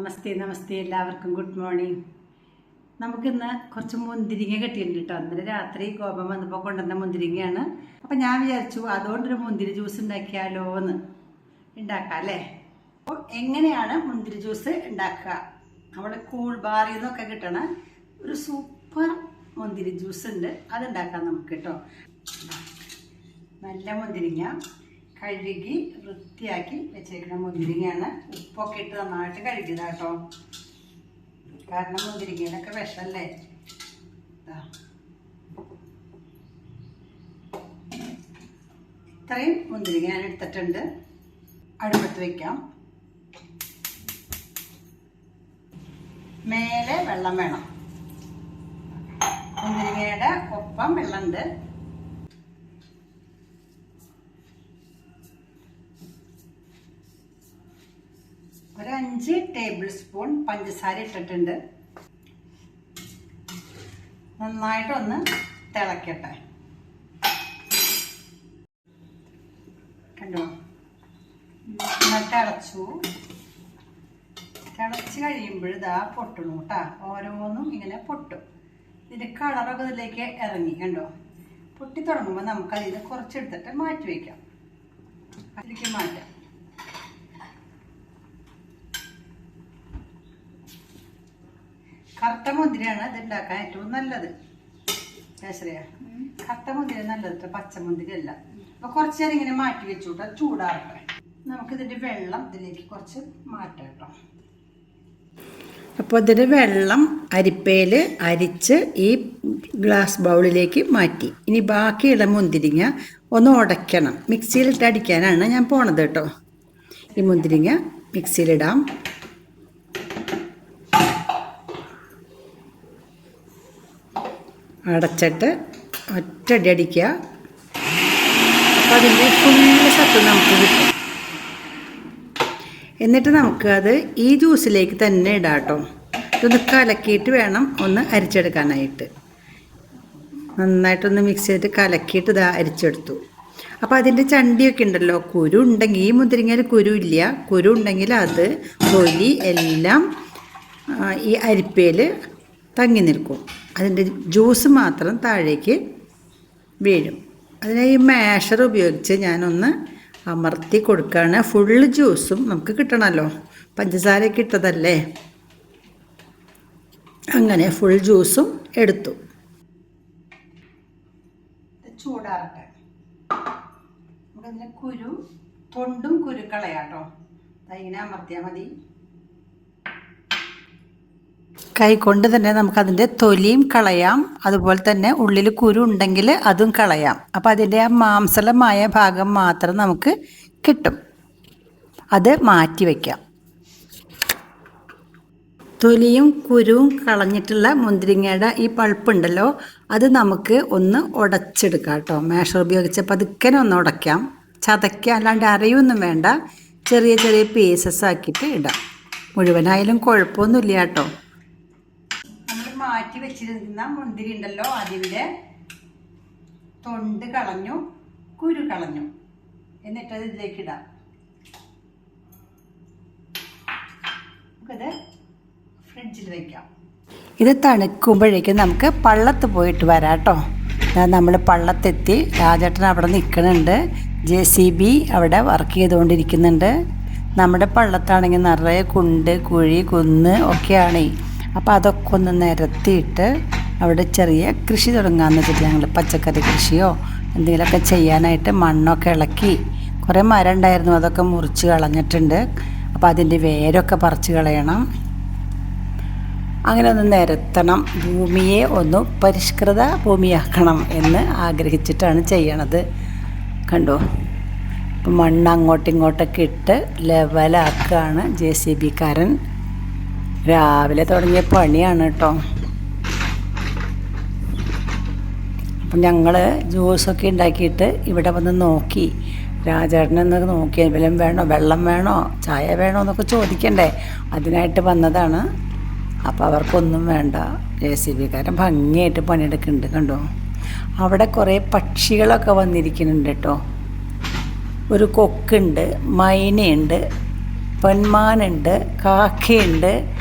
നമസ്തേ നമസ്തേ എല്ലാവർക്കും good morning. നമുക്കിന്ന് കുറച്ച് മുന്തിരിങ്ങ കിട്ടിയിട്ടുണ്ട് കേട്ടോ. ഇന്നലെ രാത്രി കോപം വന്നപ്പോൾ കൊണ്ടുവന്ന മുന്തിരിങ്ങയാണ്. അപ്പം ഞാൻ വിചാരിച്ചു അതുകൊണ്ടൊരു മുന്തിരി ജ്യൂസ് ഉണ്ടാക്കിയാലോ എന്ന്. ഉണ്ടാക്കാം അല്ലേ? അപ്പോൾ എങ്ങനെയാണ് മുന്തിരി ജ്യൂസ് ഉണ്ടാക്കുക? നമ്മുടെ കൂൾ ബാറിൽ നിന്നൊക്കെ കിട്ടണ ഒരു സൂപ്പർ മുന്തിരി ജ്യൂസ് ഉണ്ട്. അത് ഉണ്ടാക്കാം നമുക്ക് കേട്ടോ. നല്ല മുന്തിരിങ്ങ. കഴുകി വൃത്തിയാക്കി വെച്ചേക്കുന്ന മുന്തിരിങ്ങയാണ്. ഉപ്പൊക്കെ ഇട്ട് നന്നായിട്ട് കഴുകിയതാ കേട്ടോ കാരണം മുന്തിരിങ്ങയിലൊക്കെ വിഷമല്ലേ. ഇത്രയും മുന്തിരിങ്ങ ഞാൻ എടുത്തിട്ടുണ്ട്. അടുപ്പത്ത് വെക്കാം. മേലെ വെള്ളം വേണം. മുന്തിരിങ്ങയുടെ ഒപ്പം വെള്ളമുണ്ട്. ഒരു അഞ്ച് ടേബിൾ സ്പൂൺ പഞ്ചസാര ഇട്ടിട്ടുണ്ട്. നന്നായിട്ടൊന്ന് തിളക്കട്ടെ. കണ്ടോ? എന്നിട്ട് തിളച്ചു. തിളച്ച് കഴിയുമ്പോൾ ഇതാ പൊട്ടണു കേട്ടാ. ഓരോന്നും ഇങ്ങനെ പൊട്ടും. ഇതിന്റെ കളറൊക്കെ ഇതിലേക്ക് ഇറങ്ങി കണ്ടോ? പൊട്ടി തുടങ്ങുമ്പോൾ നമുക്കതിൽ കുറച്ചെടുത്തിട്ട് മാറ്റി വയ്ക്കാം. അതിലേക്ക് മാറ്റാം. കറുത്ത മുന്തിരിയാണ് ഇത് ഉണ്ടാക്കാൻ ഏറ്റവും നല്ലത്. കേസരിയ? കറുത്ത മുന്തിരി നല്ലത് പച്ച പച്ചമുന്തിരി അല്ല അപ്പൊ കുറച്ച് നേരം ഇങ്ങനെ മാറ്റി വെച്ചുകൂട്ടാ ചൂടാറട്ടെ നമുക്ക് ഇതിന്റെ വെള്ളം ഇതിലേക്ക് കുറച്ച് മാറ്റാം കേട്ടോ അപ്പോൾ ഇതിന്റെ വെള്ളം അരിപ്പയിൽ അരിച്ച് ഈ ഗ്ലാസ് ബൗളിലേക്ക് മാറ്റി. ഇനി ബാക്കിയുള്ള മുന്തിരിങ്ങ ഒന്ന് ഉടയ്ക്കണം. മിക്സിയിലിട്ട് അടിക്കാനാണ് ഞാൻ പോണത് കേട്ടോ ഈ മുന്തിരിങ്ങ മിക്സിയിലിടാം. അടച്ചിട്ട് ഒറ്റടി അടിക്കുക അപ്പോൾ അതിന്റെ ഫുള്ള് സത്ത് നമുക്ക് കിട്ടും. എന്നിട്ട് നമുക്ക് അത് ഈ ജ്യൂസിലേക്ക് തന്നെ ഇടാം കേട്ടോ. ഇതൊന്ന് കലക്കിയിട്ട് വേണം ഒന്ന് അരിച്ചെടുക്കാനായിട്ട്. നന്നായിട്ടൊന്ന് മിക്സ് ചെയ്തിട്ട് കലക്കിയിട്ട് ഇതാ അരിച്ചെടുത്തു. അപ്പോൾ അതിന്റെ ചണ്ടിയൊക്കെ ഉണ്ടല്ലോ കുരു ഉണ്ടെങ്കിൽ ഈ മുന്തിരിങ്ങയിൽ കുരു ഇല്ല. കുരു ഉണ്ടെങ്കിൽ അത് തൊലി എല്ലാം ഈ അരിപ്പയിൽ തങ്ങി നിൽക്കും. അതിന്റെ ജ്യൂസ് മാത്രം താഴേക്ക് വീഴും. അതിനെ ഈ മാഷർ ഉപയോഗിച്ച് ഞാനൊന്ന് അമർത്തി കൊടുക്കുകയാണ്. ഫുള്ള് ജ്യൂസും നമുക്ക് കിട്ടണമല്ലോ. പഞ്ചസാരയൊക്കെ ഇട്ടതല്ലേ? അങ്ങനെ ഫുൾ ജ്യൂസും എടുത്തു. ചൂടാറട്ടെ. കുരു തൊണ്ടും കുരുക്കളയാട്ടോ. ഇങ്ങനെ അമർത്തിയാൽ മതി. കൈകൊണ്ട് തന്നെ നമുക്കതിന്റെ തൊലിയും കളയാം. അതുപോലെ തന്നെ ഉള്ളിൽ കുരു ഉണ്ടെങ്കിൽ അതും കളയാം. അപ്പോൾ അതിന്റെ ആ മാംസലമായ ഭാഗം മാത്രം നമുക്ക് കിട്ടും. അത് മാറ്റി വയ്ക്കാം. തൊലിയും കുരുവും കളഞ്ഞിട്ടുള്ള മുന്തിരിങ്ങയുടെ ഈ പൾപ്പുണ്ടല്ലോ അത് നമുക്ക് ഒന്ന് ഉടച്ചെടുക്കാം കേട്ടോ. മേഷർ ഉപയോഗിച്ച് പതുക്കനെ ഒന്ന് ഉടയ്ക്കാം. ചതയ്ക്കാം അല്ലാണ്ട് അരയൊന്നും വേണ്ട. ചെറിയ ചെറിയ പീസസ് ആക്കിയിട്ട് ഇടാം. മുഴുവനായാലും കുഴപ്പമൊന്നുമില്ല കേട്ടോ. മാറ്റി വെച്ചിരുന്ന മുന്തിരി ഉണ്ടല്ലോ അതിവിടെ തൊണ്ട് കളഞ്ഞു കുരു കളഞ്ഞു. എന്നിട്ടത് ഇതിലേക്ക് ഇടാം. നമുക്കത് ഫ്രിഡ്ജിൽ വെക്കാം. ഇത് തണുക്കുമ്പോഴേക്കും നമുക്ക് പള്ളത്ത് പോയിട്ട് വരാം കേട്ടോ. നമ്മൾ പള്ളത്തെത്തി രാജേട്ടൻ അവിടെ നിൽക്കുന്നുണ്ട്. ജെ സി ബി അവിടെ വർക്ക് ചെയ്തുകൊണ്ടിരിക്കുന്നുണ്ട്. നമ്മുടെ പള്ളത്താണെങ്കിൽ നിറയെ കുണ്ട് കുഴി കുന്ന് ഒക്കെയാണ്. അപ്പോൾ അതൊക്കെ ഒന്ന് നിരത്തിയിട്ട് അവിടെ ചെറിയ കൃഷി തുടങ്ങാമെന്ന് വെച്ചിട്ട് ഞങ്ങൾ പച്ചക്കറി കൃഷിയോ എന്തെങ്കിലുമൊക്കെ ചെയ്യാനായിട്ട് മണ്ണൊക്കെ ഇളക്കി. കുറേ മരം ഉണ്ടായിരുന്നു അതൊക്കെ മുറിച്ച് കളഞ്ഞിട്ടുണ്ട്. അപ്പോൾ അതിന്റെ വേരൊക്കെ പറിച്ച് കളയണം. അങ്ങനെ ഒന്ന് നിരത്തണം. ഭൂമിയെ ഒന്ന് പരിഷ്കൃത ഭൂമിയാക്കണം എന്ന് ആഗ്രഹിച്ചിട്ടാണ് ചെയ്യണത്. കണ്ടോ? മണ്ണ് അങ്ങോട്ടും ഇങ്ങോട്ടൊക്കെ ഇട്ട് ലെവലാക്കുകയാണ് ജെ സി ബിക്കാരൻ രാവിലെ തുടങ്ങിയ പണിയാണ് കേട്ടോ അപ്പം ഞങ്ങൾ ജ്യൂസൊക്കെ ഉണ്ടാക്കിയിട്ട് ഇവിടെ വന്ന് നോക്കി. രാജേട്ടനെന്നൊക്കെ നോക്കി. എന്തെങ്കിലും വേണോ? വെള്ളം വേണോ? ചായ വേണോ എന്നൊക്കെ ചോദിക്കണ്ടേ? അതിനായിട്ട് വന്നതാണ്. അപ്പോൾ അവർക്കൊന്നും വേണ്ട. ജെ സി ബിക്കാരൻ ഭംഗിയായിട്ട് പണിയെടുക്കുന്നുണ്ട് കണ്ടോ? അവിടെ കുറേ പക്ഷികളൊക്കെ വന്നിരിക്കുന്നുണ്ട് കേട്ടോ ഒരു കൊക്കുണ്ട് മൈനയുണ്ട് പെൺമാനുണ്ട് കാക്കയുണ്ട്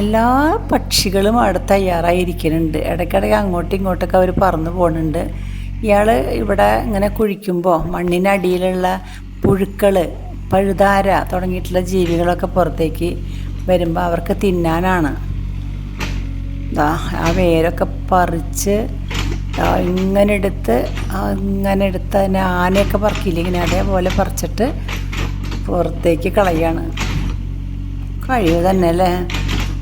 എല്ലാ പക്ഷികളും അവിടെ തയ്യാറായിരിക്കുന്നുണ്ട്. ഇടയ്ക്കിടയ്ക്ക് അങ്ങോട്ടും ഇങ്ങോട്ടൊക്കെ അവർ പറന്നു പോകുന്നുണ്ട് ഇയാൾ ഇവിടെ ഇങ്ങനെ കുഴിക്കുമ്പോൾ മണ്ണിനടിയിലുള്ള പുഴുക്കൾ പഴുതാര തുടങ്ങിയിട്ടുള്ള ജീവികളൊക്കെ പുറത്തേക്ക് വരുമ്പോൾ അവർക്ക് തിന്നാനാണ്. ദാ ആ വേരൊക്കെ പറിച്ച് ഇങ്ങനെ എടുത്ത് ഇങ്ങനെ എടുത്ത് അതിനെ ആനയൊക്കെ പറക്കില്ല ഇങ്ങനെ അതേപോലെ പറിച്ചിട്ട് പുറത്തേക്ക് കളയാണ്. കഴിവ് തന്നെ അല്ലേ?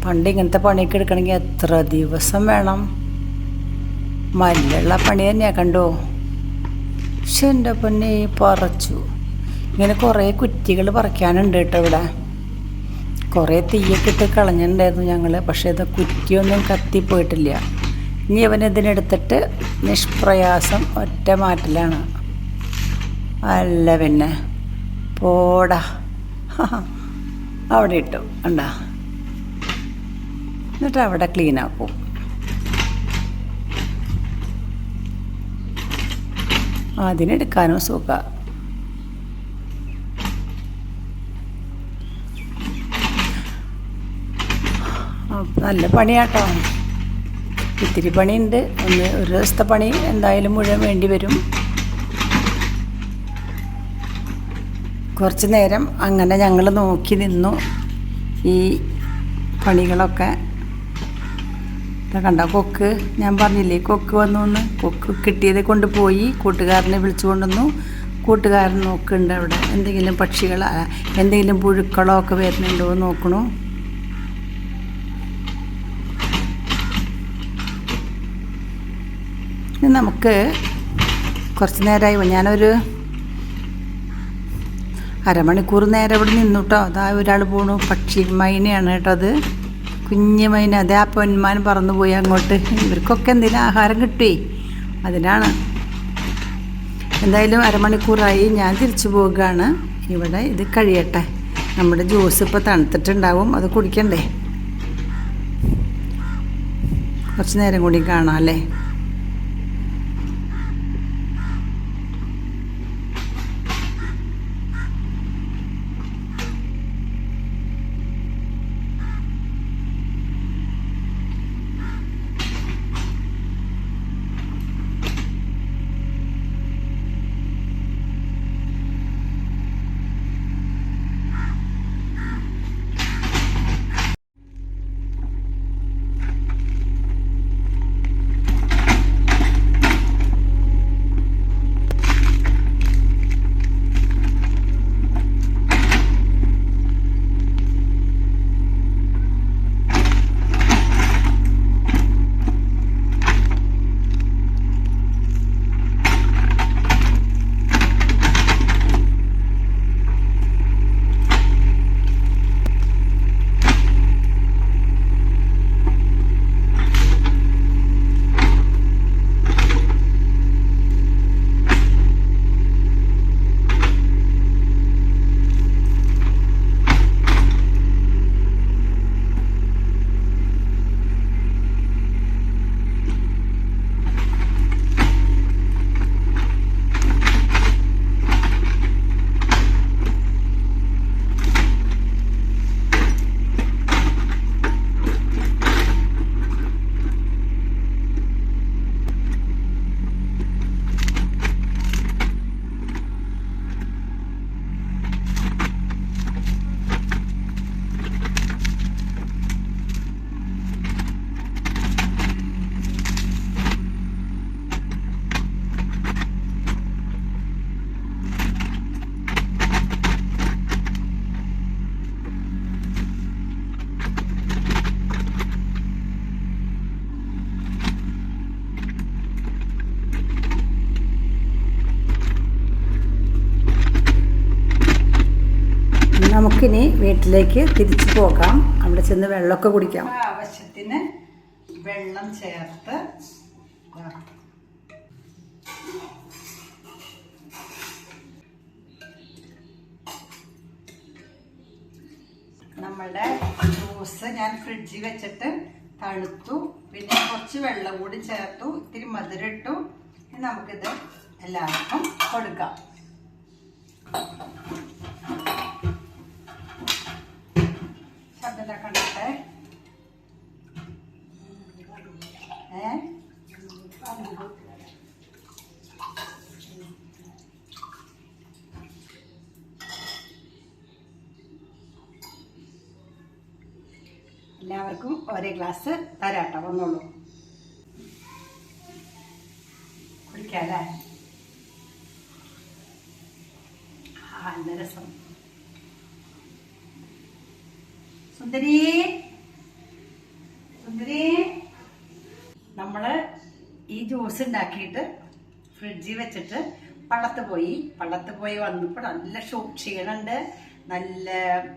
പണ്ട് ഇങ്ങനത്തെ പണിയൊക്കെ എടുക്കണമെങ്കിൽ എത്ര ദിവസം വേണം? മല്ലുള്ള പണി തന്നെയാണ് കണ്ടോ? പക്ഷെ എന്റെ പൊന്നെ പറച്ചു. ഇങ്ങനെ കുറേ കുറ്റികൾ പറിക്കാനുണ്ട് കേട്ടോ ഇവിടെ. കുറേ തീയൊക്കെ ഇട്ട് കളഞ്ഞിട്ടുണ്ടായിരുന്നു ഞങ്ങൾ പക്ഷേ ഇത് കുറ്റിയൊന്നും കത്തിപ്പോയിട്ടില്ല. ഇനി അവൻ ഇതിനെടുത്തിട്ട് നിഷ്പ്രയാസം ഒറ്റ മാറ്റലാണ്. അല്ല പിന്നെ പോടാ. അവിടെ ഇട്ടു കണ്ടാ. എന്നിട്ട് അവിടെ ക്ലീൻ ആക്കും. അതിനെടുക്കാനും സുഖം. നല്ല പണിയാട്ടോ. ഇത്തിരി പണിയുണ്ട്. ഒന്ന് ഒരു ദിവസത്തെ പണി എന്തായാലും മുഴുവൻ വേണ്ടി വരും. കുറച്ച് നേരം അങ്ങനെ ഞങ്ങൾ നോക്കി നിന്നു ഈ പണികളൊക്കെ. കണ്ട കൊക്ക്. ഞാൻ പറഞ്ഞില്ലേ കൊക്ക് വന്നു കൊക്ക് കിട്ടിയത് കൊണ്ടുപോയി കൂട്ടുകാരനെ വിളിച്ചു കൊണ്ടുവന്നു. കൂട്ടുകാരൻ നോക്കുന്നുണ്ട് അവിടെ. എന്തെങ്കിലും പക്ഷികൾ എന്തെങ്കിലും പുഴുക്കളോ ഒക്കെ വരുന്നുണ്ടോ എന്ന് നോക്കണു. നമുക്ക് കുറച്ച് നേരമായി ഞാനൊരു അരമണിക്കൂർ നേരം ഇവിടെ നിന്നു കേട്ടോ. അതാ ഒരാൾ പോണു. പക്ഷി മൈനയാണ് കേട്ടോ അത്. കുഞ്ഞു മൈന അതേ ആ പൊന്മാൻ പറന്നു പോയി അങ്ങോട്ട്. ഇവർക്കൊക്കെ എന്തെങ്കിലും ആഹാരം കിട്ടുവേ അതിനാണ്. എന്തായാലും അരമണിക്കൂറായി ഞാൻ തിരിച്ചു പോവുകയാണ്. ഇവിടെ ഇത് കഴിയട്ടെ. നമ്മുടെ ജ്യൂസ് ഇപ്പോൾ തണുത്തിട്ടുണ്ടാവും. അത് കുടിക്കണ്ടേ? കുറച്ച് നേരം കൂടി കാണാം അല്ലേ? നമുക്കിനി വീട്ടിലേക്ക് തിരിച്ചു പോകാം. അവിടെ ചെന്ന് വെള്ളമൊക്കെ കുടിക്കാം. ആവശ്യത്തിന് വെള്ളം ചേർത്ത് നമ്മളുടെ ജ്യൂസ് ഞാൻ ഫ്രിഡ്ജിൽ വെച്ചിട്ട് തണുത്തു. പിന്നെ കുറച്ച് വെള്ളം കൂടി ചേർത്തു. ഇത്തിരി മധുരിട്ടു നമുക്കിത് എല്ലാവർക്കും കൊടുക്കാം. എല്ലാവർക്കും ഒരേ ഗ്ലാസ് തരാട്ടോ വന്നോളൂ. കുടിക്കാം അല്ലേ ആ നല്ല രസം. സുന്ദരി സുന്ദരി നമ്മൾ ഈ ജ്യൂസ് ഉണ്ടാക്കിയിട്ട് ഫ്രിഡ്ജിൽ വെച്ചിട്ട് പള്ളത്ത് പോയി. പള്ളത്ത് പോയി വന്നപ്പോൾ നല്ല ക്ഷീണുണ്ട് നല്ല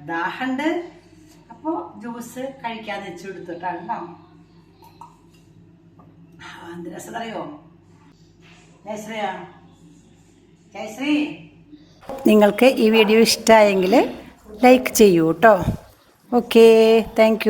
ദാഹമുണ്ട്. അപ്പോൾ ജ്യൂസ് കഴിക്കാൻ വെച്ച് കൊടുത്തിട്ടാണ് അറിയോ ജയശ്രീയാ? ജയശ്രീ? നിങ്ങൾക്ക് ഈ വീഡിയോ ഇഷ്ടമായെങ്കിൽ ലൈക്ക് ചെയ്യൂ കേട്ടോ ഓക്കേ താങ്ക്